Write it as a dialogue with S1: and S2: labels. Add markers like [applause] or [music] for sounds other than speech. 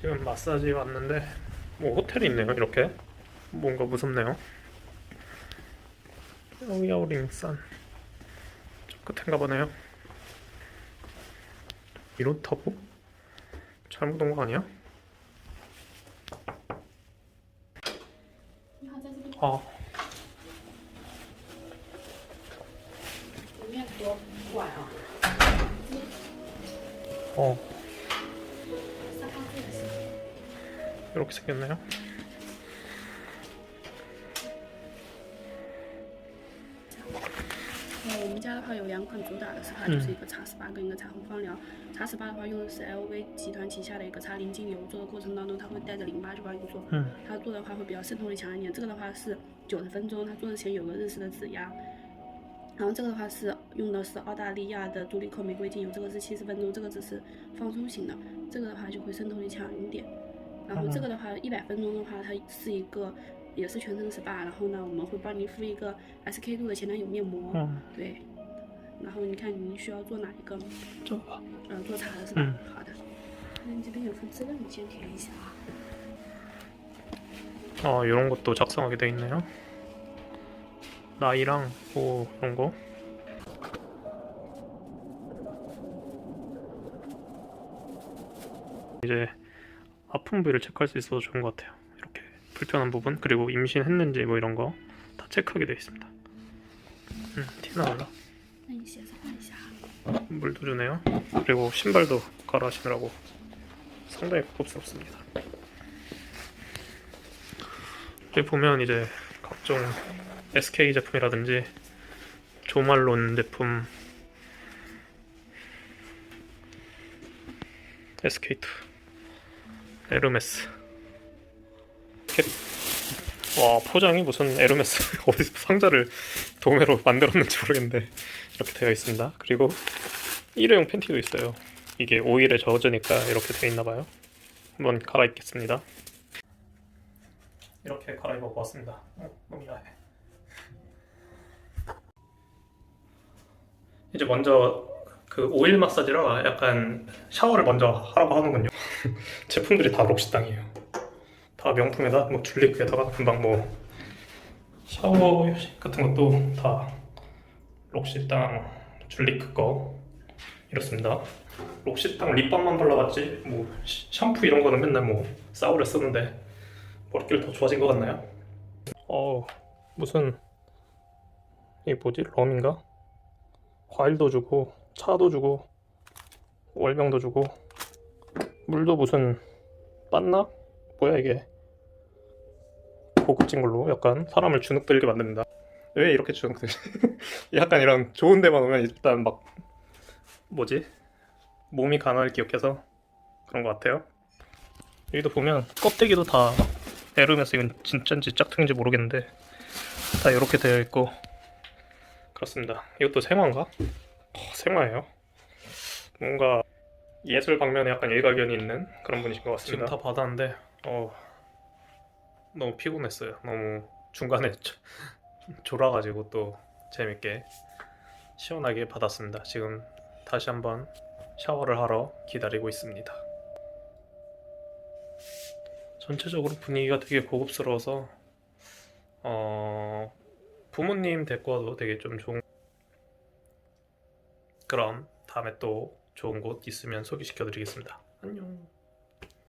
S1: 지금 마사지 왔는데 뭐 호텔이 있네요 이렇게 뭔가 무섭네요 야오야오링산 저 끝인가 보네요 이렇다고? 잘못 온 거 아니야? 아 어. 이렇게 생겼네요
S2: 呃，我们家的话有两款主打的是它
S1: 嗯
S2: 就是一个茶十八跟一个茶红芳疗。茶十八的话用的是 LV 集团旗下的一个茶零精油，做的过程当中它会带着淋巴去帮你做，
S1: 嗯
S2: 它做的话会比较渗透力强一点。这个的话是九十分钟，它做之前有个日式的指压。然后这个的话是用的是澳大利亚的杜丽蔻玫瑰精油，这个是七十分钟，这个只是放松型的，这个的话就会渗透力强一点。 然后这个的话一百分钟的话，它是一个也是全身 SPA，然后呢我们会帮你敷一个 SK two 的前男友面膜，
S1: 음,
S2: 对，然后你看你需要做哪一个？
S1: 저,
S2: 嗯，做茶的是吧？
S1: 嗯
S2: 好的。那你这边有份资料，你先填一下啊。
S1: 어, 이런 것도 작성하게 돼 있네요. 나이랑 뭐 이런 거. 이제 아픈 부위를 체크할 수 있어서 좋은 것 같아요. 이렇게 불편한 부분 그리고 임신했는지 뭐 이런 거 다 체크하게 되어 있습니다. 음, 티나올라. 물도 주네요. 그리고 신발도 갈아 신으라고 상당히 고급스럽습니다. 이렇게 보면 이제 각종 SK 제품이라든지 조말론 제품 SK2 에르메스 캡. 와 포장이 무슨 에르메스 [laughs] 어디서 상자를 도매로 만들었는지 모르겠는데 이렇게 되어 있습니다. 그리고 일회용 팬티도 있어요. 이게 오일에 젖으니까 이렇게 되어 있나 봐요. 한번 갈아입겠습니다. 이렇게 갈아입어 보았습니다. 어, 너무 야해. 이제 먼저 그 오일 마사지라 약간 샤워를 먼저 하라고 하는군요. [laughs] 제품들이 다 록시땅이에요. 다 명품에다 뭐 줄리크에다가 금방 뭐 샤워 같은 것도 다 록시땅 줄리크 거 이렇습니다. 록시땅 립밤만 발라봤지 뭐 시- 샴푸 이런 거는 맨날 뭐 싸우려 쓰는데 머릿결 더 좋아진 것 같나요? 어 무슨 이게 뭐지 럼인가? 과일도 주고 차도 주고 월병도 주고 물도 무슨 빤나? 뭐야 이게 고급진 걸로 약간 사람을 주눅들게 만듭니다. 왜 이렇게 주눅들? [laughs] 약간 이런 좋은 데만 오면 일단 막 뭐지? 몸이 가난을 기억해서 그런 것 같아요. 여기도 보면 껍데기도 다 에르메스 이건 진짜인지 짝퉁인지 모르겠는데 다 이렇게 되어 있고 그렇습니다. 이것도 생화인가? 어, 생화예요. 뭔가 예술 방면에 약간 일가견이 있는 그런 분이신 것 같습니다. 지금 다 받았는데 어, 너무 피곤했어요. 너무 중간에 조- 졸아가지고 또 재밌게 시원하게 받았습니다. 지금 다시 한번 샤워를 하러 기다리고 있습니다. 전체적으로 분위기가 되게 고급스러워서 어, 부모님 데리고 와도 되게 좀 좋은 그럼 다음에 또 좋은 곳 있으면 소개시켜 드리겠습니다. 안녕.